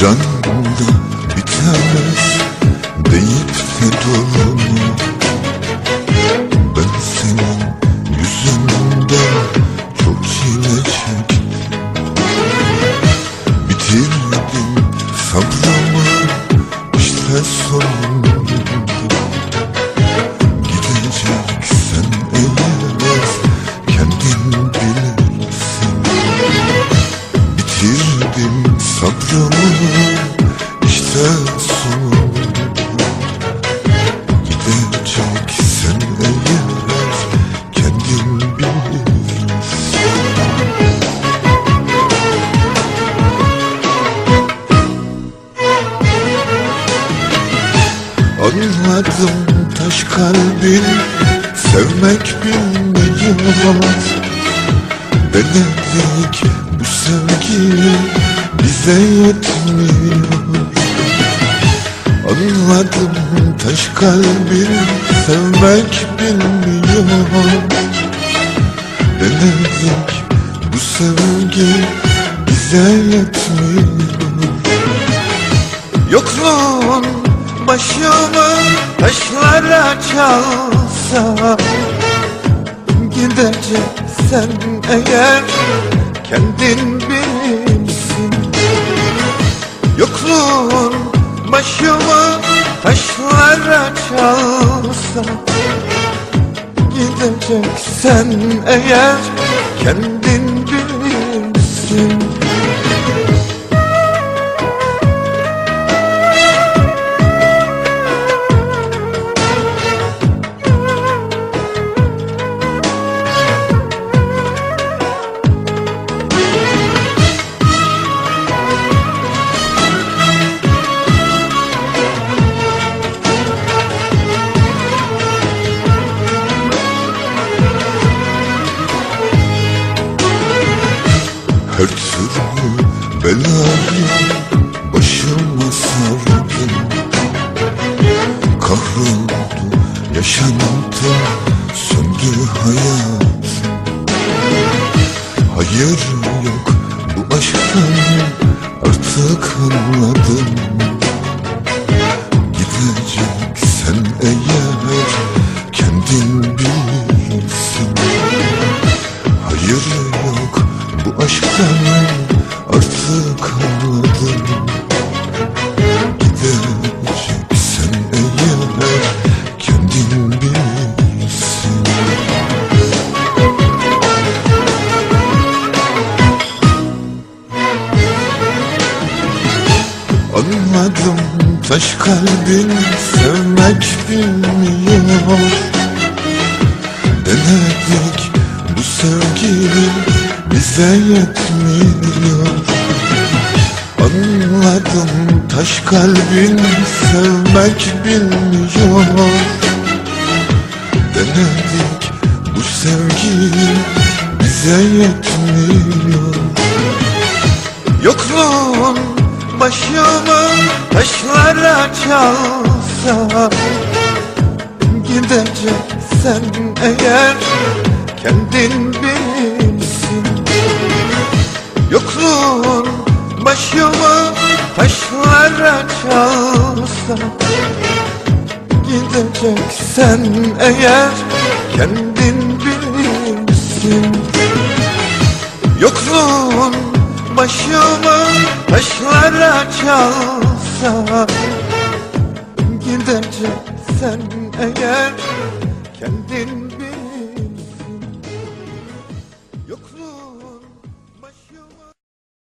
Bir anda bitemez deyip de durma Ben senin yüzünden çok çile çektim. Bitirdim sabrımı işte sonunda Anladım taş kalbin sevmek bilmiyor Denedik bu sevgi bize yetmiyor. Anladım taş kalbin sevmek bilmiyor Denedik bu sevgi bize yetmiyor. Yokluğun başımı taşlara çalsa Gideceksen eğer kendin bilirsin. Yokluğun başımı taşlara çalsa Gideceksen eğer kendin Her türlü belayı başıma sardım. Kahroldu. Yaşantım söndü hayat. Hayır taş kalbin sevmek bilmiyor. Denedik bu sevgi bize yetmiyor. Anladım taş kalbin sevmek bilmiyor. Denedik bu sevgi bize yetmiyor. Yokluğun başımı taşlara çalsa Gideceksen eğer kendin bilirsin. Yokluğun başımı taşlara çalsa Gideceksen eğer kendin bilirsin. Yokluğun başımı taşlara çalsa Gideceksen eğer kendin